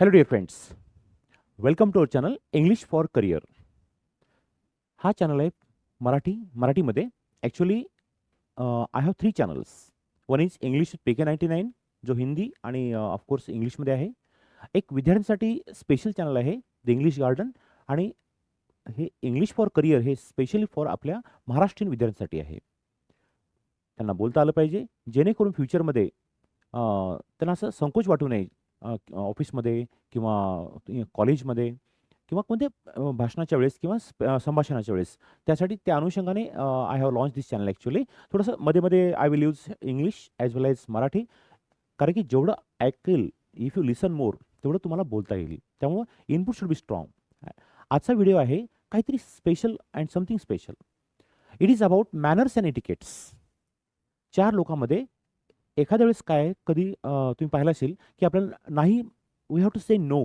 Hello dear friends welcome to our channel English for career हा channel आहे मराठी मराठीमध्ये. Actually I have three channels one is English P K ninety nine जो हिंदी आणि uh, of course इंग्लिशमध्ये आहे. एक विद्यार्थ्यांसाठी स्पेशल चॅनल आहे द इंग्लिश गार्डन आणि हे इंग्लिश फॉर करिअर हे स्पेशली फॉर आपल्या महाराष्ट्रीयन विद्यार्थ्यांसाठी आहे. त्यांना बोलता आलं पाहिजे जेणेकरून फ्युचरमध्ये uh, त्यांना असं संकोच वाटू नये अ, ऑफिसमध्ये किंवा कॉलेजमध्ये किंवा कोणत्या भाषणाच्या वेळेस किंवा स्प- अ, संभाषणाच्या वेळेस. त्यासाठी त्या अनुषंगाने I have launch this channel actually थोडंसं मध्ये मध्ये I will use English as well as Marathi. कारण की जेवढं ऐकेल इफ यू लिसन मोर तेवढं तुम्हाला बोलता येईल. त्यामुळं इनपुट शुड बी स्ट्रॉंग आजचा व्हिडिओ आहे काहीतरी special and something special it is about manners and etiquettes चार लोकांमध्ये एखाद्या वेळेस काय कधी तुम्ही पाहिलं असेल की आपल्याला नाही we have to say no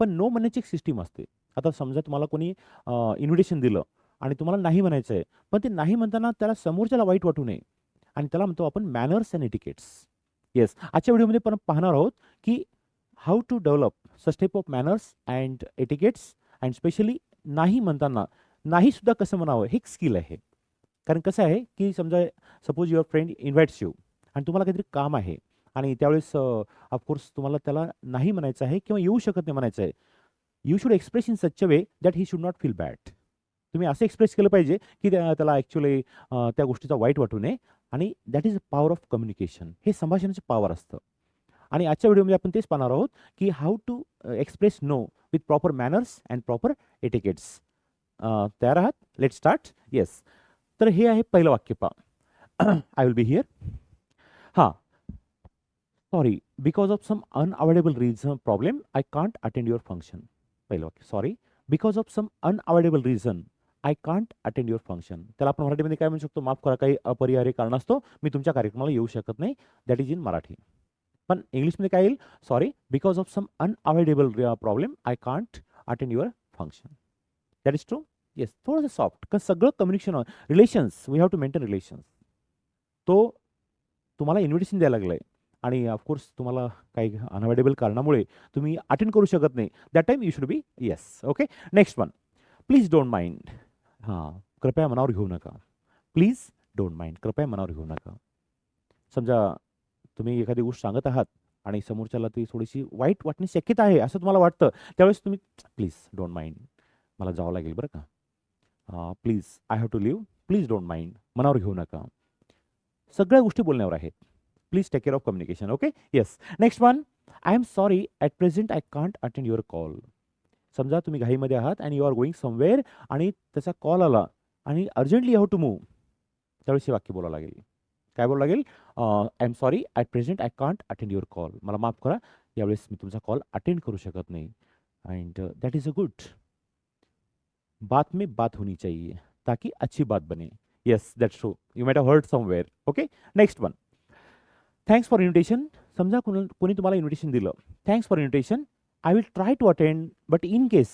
पण नो म्हणण्याची एक सिस्टीम असते. आता समजा तुम्हाला कोणी इन्व्हिटेशन दिलं आणि तुम्हाला नाही म्हणायचं आहे पण ते नाही म्हणताना त्याला समोरच्याला वाईट वाटू नये. आणि त्याला म्हणतो आपण मॅनर्स अँड एटिकेट्स येस आजच्या व्हिडिओमध्ये पण पाहणार आहोत की how to develop such step of manners and etiquettes and specially नाही म्हणताना नाही सुद्धा कसं म्हणावं हे एक स्किल आहे. कारण कसं आहे की समजा suppose your friend invites you आणि तुम्हाला काहीतरी काम आहे. आणि त्यावेळेस ऑफकोर्स तुम्हाला त्याला नाही म्हणायचं आहे किंवा येऊ शकत नाही म्हणायचं आहे. You should express in such a way that he should not feel bad तुम्ही असं एक्सप्रेस केलं पाहिजे की त्याला ॲक्च्युली त्या गोष्टीचा वाईट वाटू नये. आणि that is a power of communication हे संभाषणाचं पॉवर असतं. आणि आजच्या व्हिडिओमध्ये आपण तेच पाहणार आहोत की how to express no with proper manners and proper etiquettes तयार आहात? लेट स्टार्ट येस तर हे आहे पहिलं वाक्य पा I will be here sorry because of some unavoidable reason problem I can't attend your function पहिलं वाक्य sorry because of some unavoidable reason I can't attend your function त्याला आपण मराठीमध्ये काय म्हणू शकतो? माफ करा काही अपरिहार्य कारणास्तव मी तुमच्या कार्यक्रमाला येऊ शकत नाही. दॅट इज इन मराठी पण इंग्लिशमध्ये काय येईल? Sorry because of some unavoidable problem I can't attend your function that is true yes थोडंसं सॉफ्ट कारण सगळं communication relations we have to maintain relations तो तुम्हाला इन्व्हिटेशन द्यायला लागलं आहे आणि ऑफकोर्स तुम्हाला काही अनअवॉइडेबल कारणामुळे तुम्ही अटेंड करू शकत नाही. That time you should be yes okay next one please don't mind हां कृपया मनावर घेऊ नका. प्लीज डोंट माइंड कृपया मनावर घेऊ नका. समजा तुम्ही एखादी गोष्ट सांगत आहात आणि समोरच्याला ती थोडीशी वाईट वाटणे शक्यता आहे असं तुम्हाला वाटतं त्यावेळेस तुम्ही प्लीज डोंट माइंड मला जावं लागेल बरं का. Please I have to leave please don't mind मनावर घेऊ नका. सगळ्या गोष्टी बोलण्यावर आहेत. Please take care of communication okay yes next one I am sorry at present I can't attend your call समजा तुम्ही घाईमध्ये आहात and you are going somewhere आणि त्याचा कॉल आला आणि अर्जंटली हॅव टू मूव त्यावेळेस हे वाक्य बोलावं लागेल. काय बोलावं लागेल? I am sorry at present I can't attend your call मला माफ करा यावेळेस मी तुमचा कॉल अटेंड करू शकत नाही. And that is a good बात में बात होनी चाहिए ताकि अच्छी बात बने. Yes that's so you might heard somewhere okay next one thanks for invitation समजा कोणी कोणी तुम्हाला इन्व्हिटेशन दिलं. Thanks for invitation I will try to attend but in case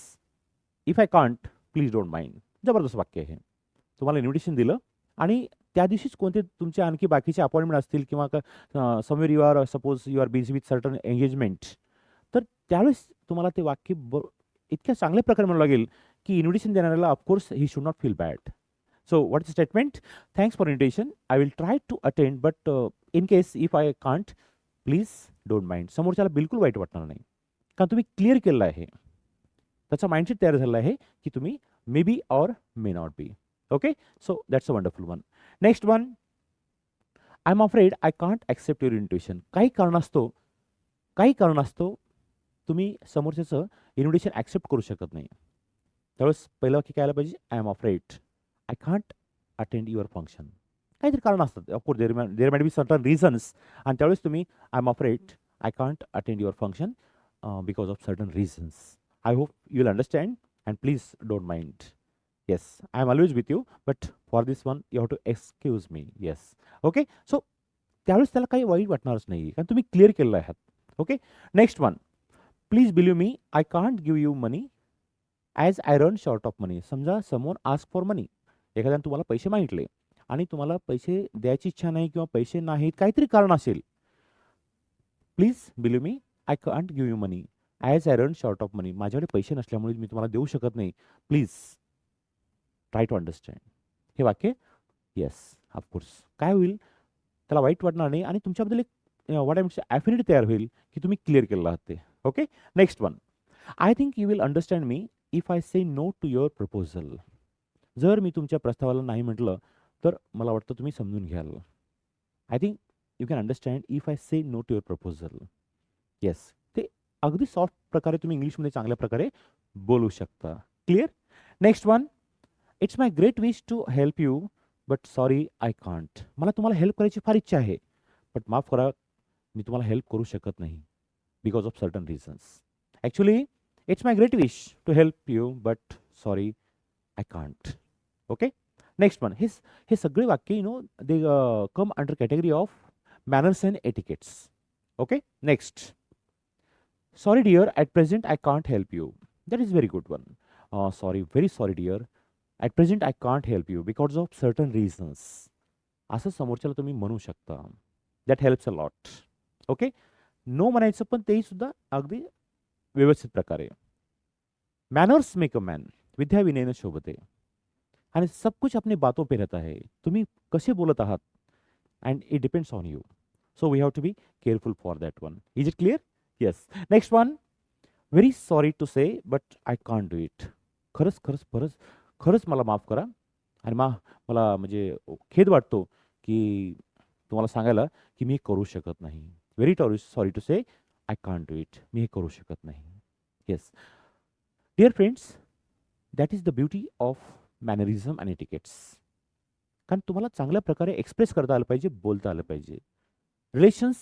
if I can't please don't mind जबरदस्त वाक्य आहे तुम्हाला invitation दिलं. आणि त्या दिवशीच कोणते तुमचे आणखी बाकीचे अपॉइंटमेंट असतील किंवा somewhere you are suppose you are busy with certain engagement तर त्यावेळेस तुम्हाला ते वाक्य ब इतक्या चांगल्या प्रकारे म्हणू लागेल की इन्व्हिटेशन देणाऱ्याला of course he should not feel bad so the statement? Statement thanks for I I will try to attend but in case if I can't, please don't mind समोरच्याला बिलकुल वाईट वाटणार नाही. कारण तुम्ही क्लिअर केलेलं आहे. त्याचा माइंडसेट तयार झालेला आहे की तुम्ही may be or may not be okay so that's a wonderful one next one I am afraid I can't accept your invitation काही कारणास्तव काही कारणास्तव तुम्ही समोरच्याचं इन्व्हिटेशन ॲक्सेप्ट करू शकत नाही. त्यावेळेस पहिलं वाक्य काय आलं पाहिजे? I am afraid I can't attend your function काहीतरी कारण असतात. Of course there there might be certain reasons आणि त्यावेळेस तुम्ही I am afraid I can't attend your function because of certain reasons I hope you will understand and please don't mind yes I am always with you but for this one you have to excuse me yes okay so त्यावेळेस त्याला काही वाईट वाटणारच नाही कारण तुम्ही clear केलेलं आहात. Okay next one please believe me I can't give you money as I run short of money समजा समोर आस्क फॉर मनी एखाद्याने तुम्हाला पैसे मागितले आणि तुम्हाला पैसे द्यायची इच्छा नाही किंवा पैसे नाहीत काहीतरी कारण असेल. Please believe me I can't give you money as I run short of money माझ्याकडे पैसे नसल्यामुळे मी तुम्हाला देऊ शकत नाही. प्लीज ट्राय टू अंडरस्टँड हे वाक्य येस ऑफकोर्स काय होईल? त्याला वाईट वाटणार नाही आणि तुमच्याबद्दल एक वॉट एम ॲफिनिटी तयार होईल की तुम्ही क्लिअर केलेलं आहात ते. Okay next one I think you will understand me if I say no to your proposal जर मी तुमच्या प्रस्तावाला नाही म्हटलं तर मला वाटतं तुम्ही समजून घ्याल. I think you can understand if I say no to your proposal yes ते अगदी सॉफ्ट प्रकारे तुम्ही इंग्लिशमध्ये चांगल्या प्रकारे बोलू शकता. Clear next one it's my great wish to help you but sorry I can't मला तुम्हाला हेल्प करायची फार इच्छा आहे बट माफ करा मी तुम्हाला हेल्प करू शकत नाही because of certain reasons actually it's my great wish to help you but sorry I can't okay next one हे हे सगळे वाक्य you know they come under category of manners and etiquettes okay next sorry dear at present I can't help you that is very good one sorry very sorry dear at present I can't help you because of certain reasons असं समोरच्याला तुम्ही म्हणू शकता that helps a lot okay no म्हणायचं पण तेही सुद्धा अगदी व्यवस्थित प्रकारे मॅनर्स मेक अ मॅन विद्या विनयनं शोभते आणि सब कुछ अपनी बातों पे रहता है। तुम्ही कसे बोलत आहात? And it depends on you so we have to be careful for that one is it clear yes next one very sorry to say but I can't do it खरंच खरंच खरंच खरंच मला माफ करा. आणि मा मला म्हणजे खेद वाटतो की तुम्हाला सांगायला की मी हे करू शकत नाही. Very sorry sorry to say I can't do it मी हे करू शकत नाही. Yes dear friends that is the beauty of mannerism आणि एटिकेट्स कारण तुम्हाला चांगल्या प्रकारे एक्सप्रेस करता आलं पाहिजे बोलता आलं पाहिजे. Relations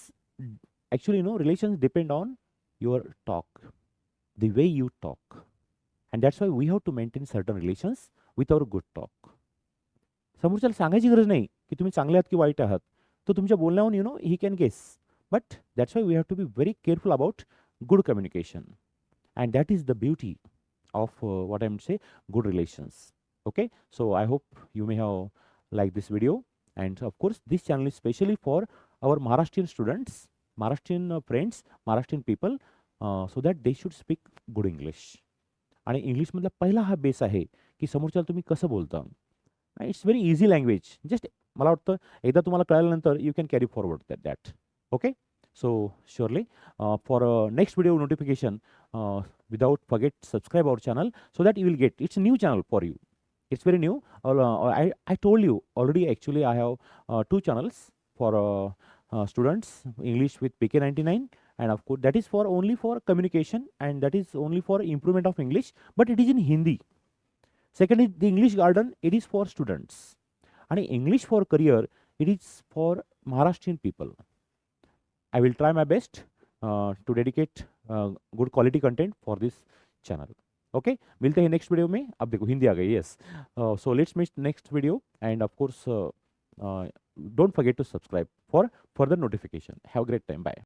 actually no relations depend on your talk the way you talk and that's why we have to maintain certain relations with our good talk समोरच्याला सांगायची गरज नाही की तुम्ही चांगले आहात की वाईट आहात. तो तुमच्या बोलण्याहून you know he can guess but that's why we have to be very careful about good communication and that is the beauty of what I am say good relations okay so i hope you may have liked this video and of course this channel is specially for our maharashtrian students maharashtrian uh, friends maharashtrian people uh, so that they should speak good english आणि इंग्लिशमधला पहिला हा base आहे की समोरच्याला तुम्ही कसं बोलता it's very easy language just मला वाटतं एकदा तुम्हाला कळाल्यानंतर you can carry forward that that okay so surely for next video notification without forget subscribe our channel so that you will get it's a new channel for you it's very new. Uh, I, I told you already actually i have uh, two channels for uh, students english with pk99 and of course that is for only for communication and that is only for improvement of english but it is in hindi. Second is the english garden it is for students. And english for career it is for maharashtrian people. I will try my best uh, to dedicate uh, good quality content for this channel okay मिलते हैं next video में। अब देखो हिंदी आ गई yes so let's meet next video and of course don't forget to subscribe for further notification have great time bye